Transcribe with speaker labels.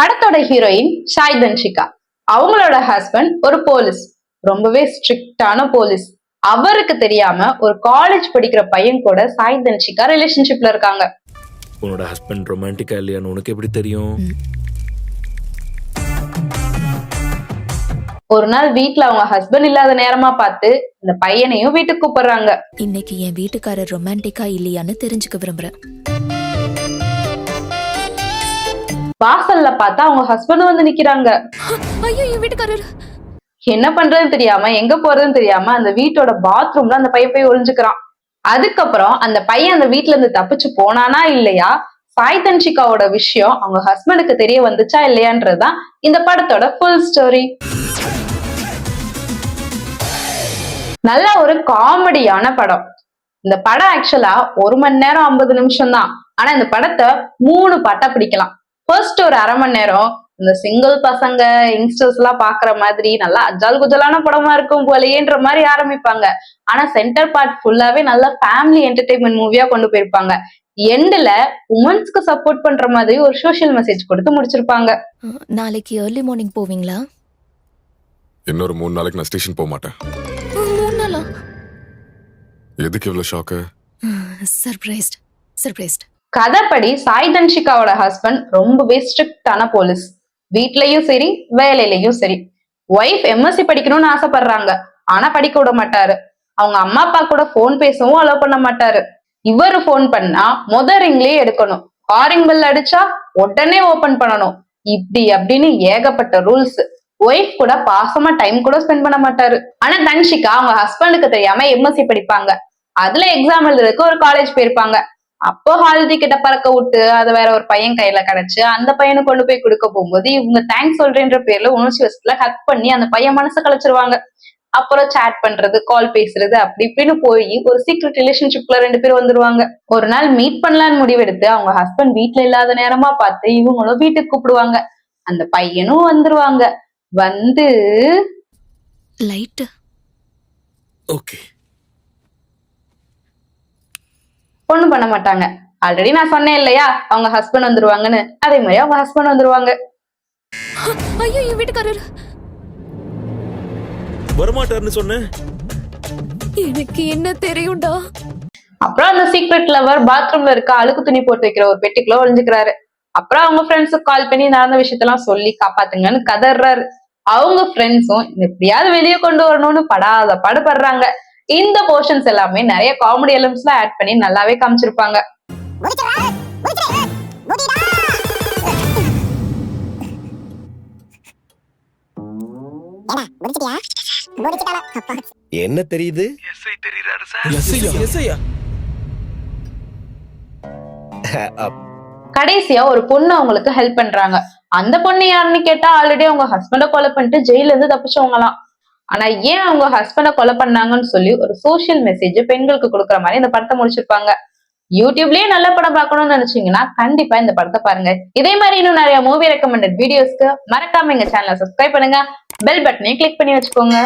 Speaker 1: படத்தோட ஹீரோயின் ஷாய் தன்ஷிகா. அவங்களோட ஹஸ்பண்ட் ஒரு போலீஸ் ரொம்பவே ஸ்ட்ரிக்டான போலீஸ் அவருக்கு தெரியாம ஒரு காலேஜ் படிக்கிற பையன் கூட சாய் தன்ஷிகா ரிலேஷன்ஷிப்ல இருக்காங்க.
Speaker 2: உன்னோட ஹஸ்பண்ட் ரொமான்டிக்கா இல்லையான்னு உனக்கு எப்படி தெரியும்?
Speaker 1: ஒரு நாள் வீட்ல அவங்க ஹஸ்பண்ட் இல்லாத நேரமா பார்த்து இந்த பையனையும் வீட்டுக்கு கூப்பிடுறாங்க.
Speaker 3: இன்னைக்கு என் வீட்டுக்காரர் ரொமான்டிக்கா இல்லையான்னு தெரிஞ்சுக்க விரும்புறேன்.
Speaker 1: வாசல்ல பார்த்தா அவங்க ஹஸ்பண்ட் வந்து நிக்கிறாங்க. என்ன பண்றதுன்னு தெரியாம எங்க போறதுன்னு தெரியாம அந்த வீட்டோட பாத்ரூம்ல அந்த பையன் போய் ஒளிஞ்சுக்கிறான். அதுக்கப்புறம் அந்த பையன் அந்த வீட்ல இருந்து தப்பிச்சு போனானா இல்லையா? சாய் தன்ஷிகாவோட விஷயம் அவங்க ஹஸ்பண்டுக்கு தெரிய வந்துச்சா இல்லையான்றதுதான் இந்த படத்தோட ஃபுல் ஸ்டோரி நல்ல ஒரு காமெடியான படம். இந்த படம் ஆக்சுவலா ஒரு மணி நேரம் ஐம்பது நிமிஷம் தான் ஆனா இந்த படத்தை மூணு பாட்டா பிடிக்கலாம். ஃபர்ஸ்ட் ஒரு அரை மணி நேரம் இந்த சிங்கிள் பசங்க யங்ஸ்டர்ஸ் எல்லாம் பாக்குற மாதிரி நல்லா அஜால் குஜலான படமா இருக்கும் போலயேன்ற மாதிரி ஆரம்பிப்பாங்க. ஆனா சென்டர் பார்ட் ஃபுல்லாவே நல்ல ஃபேமிலி என்டர்டைன்மெண்ட் மூவியா கொண்டு போயிருப்பாங்க. எண்ட்ல உமன்ஸ்க்கு சப்போர்ட் பண்ற மாதிரி ஒரு சோஷியல் மெசேஜ் கொடுத்து முடிச்சிருப்பாங்க.
Speaker 3: நாளைக்கு ஏர்லி மார்னிங் போவீங்களா?
Speaker 4: இன்னொரு மூணு நாளைக்கு நான் ஸ்டேஷன் போக மாட்டேன்.
Speaker 3: மூணு நாளா?
Speaker 4: எதுக்கு இவ்வளவு ஷாக்கு
Speaker 3: சர்ப்ரைஸ்ட் சர்ப்ரைஸ்ட்
Speaker 1: கதைப்படி சாய் தன்ஷிகாவோட ஹஸ்பண்ட் ரொம்பவே ஸ்ட்ரிக்டான போலீஸ் வீட்லயும் சரி வேலையிலயும் சரி. ஒய்ஃப் எம்எஸ்சி படிக்கணும்னு ஆசைப்படுறாங்க. ஆனா படிக்க விட மாட்டாரு. அவங்க அம்மா அப்பா கூட ஃபோன் பேசவும் அலோவ் பண்ண மாட்டாரு. இவரு போன் பண்ணா முத ரிங்லயே எடுக்கணும். காரிங் பெல் அடிச்சா உடனே ஓபன் பண்ணணும். இப்படி அப்படின்னு ஏகப்பட்ட ரூல்ஸ் ஒய்ஃப் கூட பாசமா டைம் கூட ஸ்பெண்ட் பண்ண மாட்டாரு. ஆனா தன்ஷிகா அவங்க ஹஸ்பண்டுக்கு தெரியாம எம்எஸ்சி படிப்பாங்க. அதுல எக்ஸாம் எழுதுறதுக்கு ஒரு காலேஜ் போயிருப்பாங்க. அப்போ ஹால் டிக்கெட்டை பறக்க விட்டு அது வேற ஒரு பையன் கையில கிடைச்சு அந்த பையனை கொண்டு போய் கொடுக்க போகும்போது இவங்க தேங்க்ஸ் சொல்றேன்ற பேர்ல உணர்ச்சி வசத்துல ஹக் பண்ணி அந்த பையன் மனசு கலைச்சிருவாங்க. அப்புறம் சேட் பண்றது கால் பேசுறது அப்படி இப்படின்னு போய் ஒரு சீக்ரெட் ரிலேஷன்ஷிப்ல ரெண்டு பேரும் வந்துருவாங்க. ஒரு நாள் மீட் பண்ணலான்னு முடிவெடுத்து அவங்க ஹஸ்பண்ட் வீட்ல இல்லாத நேரமா பார்த்து இவங்களும் வீட்டுக்கு கூப்பிடுவாங்க. அந்த பையனும் வந்துருவாங்க. வந்து
Speaker 3: லைட்
Speaker 2: ஓகே
Speaker 1: ஒண்ணும் பண்ண மாட்டாங்க. ஆல்ரெடி நான் சொன்னேன் இல்லையா? அவங்க ஹஸ்பண்ட் வந்துருவாங்கன்னு. அதே மாதிரி அவங்க ஹஸ்பண்ட் வந்துருவாங்க.
Speaker 3: ஐயோ என் வீட்டுக்காரர்.
Speaker 2: வரமாட்டாருன்னு சொன்னேன்
Speaker 3: எனக்கு என்ன தெரியும்டா?
Speaker 1: அப்புறம் அந்த சீக்ரெட் லவர் பாத்ரூம்ல இருக்க அழுக்கு துணி போட்டு வைக்கிற ஒரு பெட்டிக்குள்ள ஒளிஞ்சுக்கிறாரு. அப்புறம் அவங்க ஃப்ரெண்ட்ஸுக்கு கால் பண்ணி நடந்த விஷயத்தெல்லாம் சொல்லி காப்பாத்துங்கன்னு கதறாரு. அவங்க ஃப்ரெண்ட்ஸும் எப்படியாவது வெளியே கொண்டு வரணும்னு படாத பாடுபடுறாங்க. இந்த போர்ஷன்ஸ் எல்லாமே நிறைய காமெடி எலம்ஸ்லாம் ஆட் பண்ணி நல்லாவே காமிச்சிருப்பாங்க.
Speaker 5: என்ன தெரியுது?
Speaker 1: கடைசியா ஒரு பொண்ணு அவங்களுக்கு ஹெல்ப் பண்றாங்க. அந்த பொண்ணு யாருன்னு கேட்டா ஆல்ரெடி அவங்க ஹஸ்பண்ட கொலை பண்ணிட்டு ஜெயில இருந்து தப்பிச்சவங்களாம். ஆனா ஏன் அவங்க ஹஸ்பண்ட கொலை பண்ணாங்கன்னு சொல்லி ஒரு சோஷியல் மெசேஜ் பெண்களுக்கு கொடுக்குற மாதிரி இந்த படத்தை முடிச்சிருப்பாங்க. யூடியூப்லயே நல்ல படம் பார்க்கணும்னு நினைச்சீங்கன்னா கண்டிப்பா இந்த படத்தை பாருங்க. இதே மாதிரி இன்னும் நிறைய மூவி ரெக்கமெண்டட் வீடியோஸ்க்கு மறக்காம எங்க சேனலை சப்ஸ்கிரைப் பண்ணுங்க. பெல் பட்டனையும் கிளிக் பண்ணி வச்சுக்கோங்க.